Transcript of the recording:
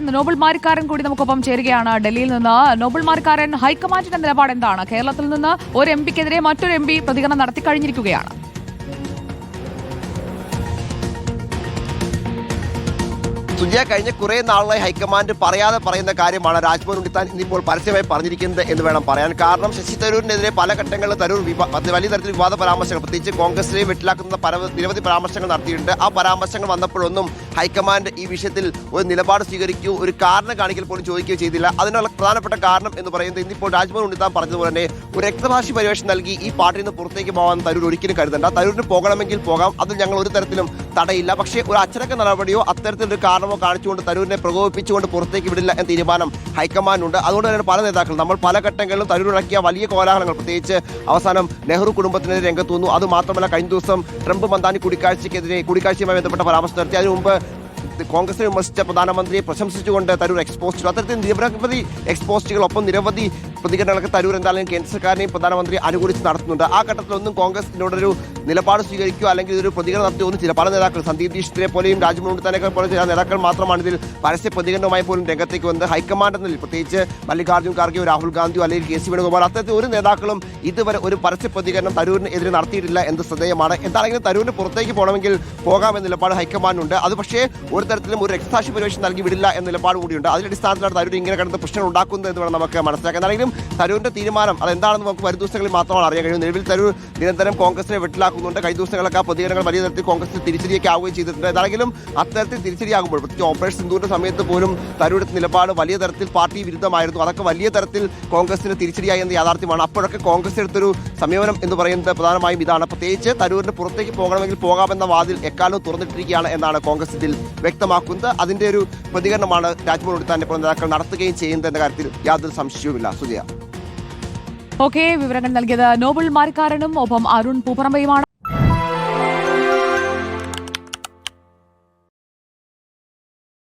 നോബിൾ മാരിക്കാരൻ കൂടി നമുക്കൊപ്പം ചേരുകയാണ്. ഡൽഹിയിൽ നിന്ന് നോബൽ മാരിക്കാരൻ ഹൈക്കമാൻഡിന്റെ നിലപാട് എന്താണ് കേരളത്തിൽ നിന്ന് ഒരു എം പിക്കെതിരെ മറ്റൊരു എം പി പ്രതികരണം നടത്തി കഴിഞ്ഞിരിക്കുകയാണ് സുജയ കഴിഞ്ഞ കുറേ നാളായി ഹൈക്കമാൻഡ് പറയാതെ പറയുന്ന കാര്യമാണ് രാജ്ഭവൻ ഉണ്ണിത്താൻ ഇന്നിപ്പോൾ പരസ്യമായി പറഞ്ഞിരിക്കുന്നത് എന്ന് വേണം പറയാൻ. കാരണം ശശി തരൂരിനെതിരെ പല ഘട്ടങ്ങളിലും തരൂർ വലിയ തരത്തിൽ വിവാദ പരാമർശങ്ങൾ പ്രത്യേകിച്ച് കോൺഗ്രസിനെ വെട്ടിലാക്കുന്ന നിരവധി പരാമർശങ്ങൾ നടത്തിയിട്ടുണ്ട്. ആ പരാമർശങ്ങൾ വന്നപ്പോഴൊന്നും ഹൈക്കമാൻഡ് ഈ വിഷയത്തിൽ ഒരു നിലപാട് സ്വീകരിക്കുകയോ ഒരു കാരണം കാണിക്കൽ പോലും ചോദിക്കുകയോ ചെയ്തില്ല. അതിനുള്ള പ്രധാനപ്പെട്ട കാരണം എന്ന് പറയുന്നത് ഇന്നിപ്പോൾ രാജ്ഭവൻ ഉണ്ണിത്താൻ പറഞ്ഞതുപോലെ തന്നെ ഒരു രക്തഭാഷി പരിവേഷം നൽകി ഈ പാർട്ടിയിൽ നിന്ന് പുറത്തേക്ക് പോകാൻ തരൂർ ഒരിക്കലും കരുതണ്ട. തരൂരിന് പോകണമെങ്കിൽ പോകാം. അത് ഞങ്ങൾ ഒരു തരത്തിലും തടയില്ല. പക്ഷേ ഒരു അച്ചടക്ക നടപടിയോ അത്തരത്തിലൊരു കാരണമോ കാണിച്ചുകൊണ്ട് തരൂരിനെ പ്രകോപിപ്പിച്ചുകൊണ്ട് പുറത്തേക്ക് വിടില്ല എന്ന തീരുമാനം ഹൈക്കമാൻഡുണ്ട്. അതുകൊണ്ട് തന്നെ പല നേതാക്കൾ നമ്മൾ പല ഘട്ടങ്ങളിലും തരൂരിറക്കിയ വലിയ കോലാഹലങ്ങൾ. പ്രത്യേകിച്ച് അവസാനം നെഹ്റു കുടുംബത്തിനെതിരെ രംഗത്ത് വന്നു. അത് മാത്രമല്ല കഴിഞ്ഞ ദിവസം ട്രംപ് മന്ദാനി കൂടിക്കാഴ്ചയ്ക്കെതിരെ കൂടിക്കാഴ്ചയുമായി ബന്ധപ്പെട്ട പരാമർശം നടത്തി. അതിനു മുമ്പ് കോൺഗ്രസിനെ വിമർശിച്ച പ്രധാനമന്ത്രിയെ പ്രശംസിച്ചുകൊണ്ട് തരൂർ എക്സ്പോസ്റ്റ് അത്തരത്തിൽ നിരവധി എക്സ്പോസ്റ്റുകൾ ഒപ്പം നിരവധി പ്രതികരണങ്ങളൊക്കെ തരൂർ എന്തായാലും കേന്ദ്ര സർക്കാരിനെയും പ്രധാനമന്ത്രി അനുകൂലിച്ച് നടത്തുന്നുണ്ട്. ആ ഘട്ടത്തിലൊന്നും കോൺഗ്രസ് ഇതിനോടൊരു നിലപാട് സ്വീകരിക്കുകയോ അല്ലെങ്കിൽ ഇതൊരു പ്രതികരണം നടത്തിയൊന്നും ചില പല നേതാക്കൾ സന്ദീപ് ദീക്ഷിത്തിനെ പോലെയും രാജ്മോഹൻ തന്നെ പോലെ ചില നേതാക്കൾ മാത്രമാണ് ഇതിൽ പരസ്യ പ്രതികരണവുമായി പോലും രംഗത്തേക്ക് വന്നത്. ഹൈക്കമാൻഡ് എന്നതിൽ പ്രത്യേകിച്ച് മല്ലികാർജുൻ ഖാർഗെയോ രാഹുൽ ഗാന്ധിയോ അല്ലെങ്കിൽ കെ സി വേണുഗോപാൽ അത്തരത്തിൽ ഒരു നേതാക്കളും ഇതുവരെ ഒരു പരസ്യ പ്രതികരണം തരൂരിനെതിരെ നടത്തിയിട്ടില്ല എന്ന് ശ്രദ്ധേയമാണ്. എന്താണെങ്കിലും തരൂരിന് പുറത്തേക്ക് പോകണമെങ്കിൽ പോകാമെന്ന നിലപാട് ഹൈക്കമാൻഡിനുണ്ട് അത് പക്ഷേ ഒരു തരത്തിലും ഒരു രക്തസാക്ഷി പരിവേഷം നൽകി വിടില്ല എന്ന നിലപാട് കൂടിയുണ്ട്. അതിന്റെ അടിസ്ഥാനത്തിലാണ് തരൂർ ഇങ്ങനെ കിടന്ന് പ്രശ്നങ്ങൾ ഉണ്ടാക്കുന്നത് എന്ന് വേണം നമുക്ക് മനസ്സിലാക്കാൻ. എന്താണെങ്കിലും തരൂരിന്റെ തീരുമാനം അതെന്താണെന്ന് നമുക്ക് വരും ദിവസങ്ങളിൽ മാത്രമാണ് അറിയാൻ കഴിയും നിലവിൽ തരൂർ നിരന്തരം കോൺഗ്രസിനെ വെട്ടിലാക്കുന്നുണ്ട്. കഴിഞ്ഞ ദിവസങ്ങളൊക്കെ പ്രതികരണങ്ങൾ വലിയ തരത്തിൽ കോൺഗ്രസിന് തിരിച്ചടിയൊക്കെ ആവുകയും ചെയ്തിട്ടുണ്ട്. എന്താണെങ്കിലും അത്തരത്തിൽ തിരിച്ചടിയാകുമ്പോൾ പ്രത്യേകിച്ച് ഓപ്പറേഷൻ സിന്ധുവിന്റെ സമയത്ത് പോലും തരൂരുടെ നിലപാട് വലിയ തരത്തിൽ പാർട്ടി വിരുദ്ധമായിരുന്നു. അതൊക്കെ വലിയ തരത്തിൽ കോൺഗ്രസിന് തിരിച്ചടിയായി എന്ന യാഥാർത്ഥ്യമാണ്. അപ്പോഴൊക്കെ കോൺഗ്രസ് എടുത്തൊരു സമീപനം എന്ന് പറയുന്നത് പ്രധാനമായും ഇതാണ്. പ്രത്യേകിച്ച് തരൂരിന് പുറത്തേക്ക് പോകണമെങ്കിൽ പോകാമെന്ന വാതിൽ എക്കാലവും തുറന്നിട്ടിരിക്കുകയാണ് എന്നാണ് കോൺഗ്രസ് ഇതിൽ വ്യക്തമാക്കുന്നത്. അതിന്റെ ഒരു പ്രതികരണമാണ് രാജ്മോഹൻ ഇപ്പോൾ നേതാക്കൾ നടത്തുകയും ചെയ്യുന്നത് എന്ന കാര്യത്തിൽ യാതൊരു സംശയവുമില്ല. സുജയ. ഓക്കെ വിവരങ്ങൾ നൽകിയത് നോബിൾ മാരിക്കാരനും ഒപ്പം അരുൺ പൂപ്പറമ്പയുമാണ്.